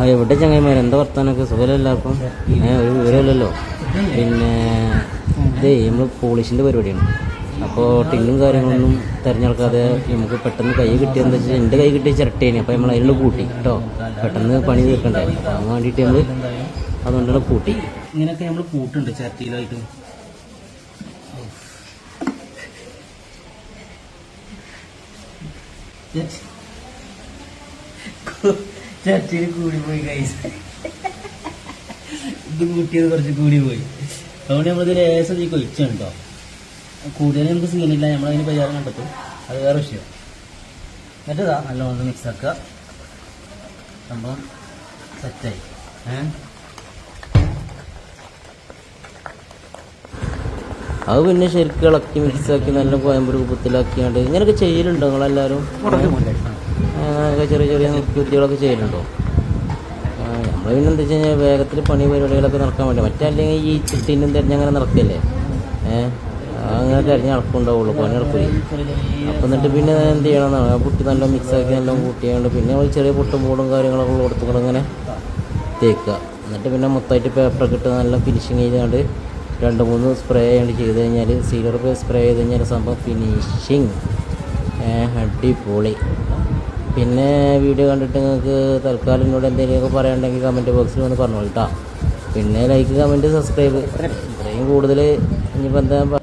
ആ എവിടെ ചങ്ങായിമാർ എന്താ വർത്താനൊക്കെ? സുഖമല്ല അപ്പം? ഒരു വിവരമില്ലല്ലോ. പിന്നെ ഇതേ നമ്മൾ പോളിഷിന്റെ പരിപാടിയാണ്. അപ്പോൾ ടിന്നും കാര്യങ്ങളൊന്നും തിരഞ്ഞെടുക്കാതെ നമുക്ക് പെട്ടെന്ന് കൈ കിട്ടിയെന്ന് വെച്ചാൽ എന്റെ കൈ കിട്ടിയ ചിരട്ടേനെ. അപ്പോൾ നമ്മൾ അതിനുള്ള കൂട്ടി കേട്ടോ പെട്ടെന്ന് പണി തീർക്കണ്ടേ? അതിന് വേണ്ടിയിട്ട് നമ്മൾ അതുകൊണ്ടുള്ള കൂട്ടി. ഇങ്ങനെയൊക്കെ നമ്മൾ കൂട്ടുണ്ട് ചട്ടിയിലായിട്ടും ചട്ടിയിൽ കൂടി പോയി കൈസ് ഇത് കൂട്ടിയത് കുറച്ച് കൂടി പോയി. അതുകൊണ്ട് നമ്മളിത് ലേശം ഈ കൊഴിച്ചാണ് കേട്ടോ കൂടുതൽ നമുക്ക് സീനില്ല നമ്മളതിന് പരിഹാരം കണ്ടെത്തും. അത് വേറെ വിഷയം. മറ്റേതാ? നല്ലോണം മിക്സ് ആക്കുക. സംഭവം സെറ്റായി ഏഹ് അത് പിന്നെ ശരിക്കും ഇളക്കി മിക്സാക്കി നല്ല കോയമ്പ് രൂപത്തിലാക്കിയാണ്ട് ഇങ്ങനെയൊക്കെ ചെയ്യലുണ്ടോ നിങ്ങളെല്ലാവരും അങ്ങനെയൊക്കെ ചെറിയ ചെറിയ നുറുക്കുവിദ്യകളൊക്കെ ചെയ്യലുണ്ടോ നമ്മൾ പിന്നെ എന്താ വെച്ച് കഴിഞ്ഞാൽ വേഗത്തിൽ പണി പരിപാടികളൊക്കെ നടക്കാൻ വേണ്ടി. മറ്റേ അല്ലെങ്കിൽ ഈ ചിട്ടിനും തിരഞ്ഞ് അങ്ങനെ നടക്കില്ലേ? ഏഹ് അങ്ങനെ തിരഞ്ഞ് അളക്കുണ്ടാവുള്ളൂ പണി നടക്കില്ല അപ്പം എന്നിട്ട് പിന്നെ എന്ത് ചെയ്യണമെന്നാണ് ആ പുട്ടി നല്ല മിക്സാക്കി നല്ല കൂട്ടിയാണ്ട് പിന്നെ നമ്മൾ ചെറിയ പൊട്ടും മൂടും കാര്യങ്ങളൊക്കെ കൊടുത്തുകൊണ്ട് അങ്ങനെ തേക്കുക. എന്നിട്ട് പിന്നെ മൊത്തമായിട്ട് പേപ്പറൊക്കെ ഇട്ട് നല്ല ഫിനിഷിങ് ചെയ്താണ്ട് രണ്ട് മൂന്ന് സ്പ്രേ ചെയ്ത് ചെയ്ത് കഴിഞ്ഞാൽ സീലർ സ്പ്രേ ചെയ്ത് കഴിഞ്ഞാൽ സംഭവം ഫിനിഷിങ് അടിപൊളി. പിന്നെ വീഡിയോ കണ്ടിട്ട് നിങ്ങൾക്ക് തൽക്കാലം എന്നോട് എന്തെങ്കിലുമൊക്കെ പറയാനുണ്ടെങ്കിൽ കമന്റ് ബോക്സിൽ വന്ന് പറഞ്ഞോളൂ കേട്ടോ പിന്നെ ലൈക്ക് കമന്റ് സബ്സ്ക്രൈബ് ഇത്രയും കൂടുതൽ ഇനിയിപ്പോൾ എന്താ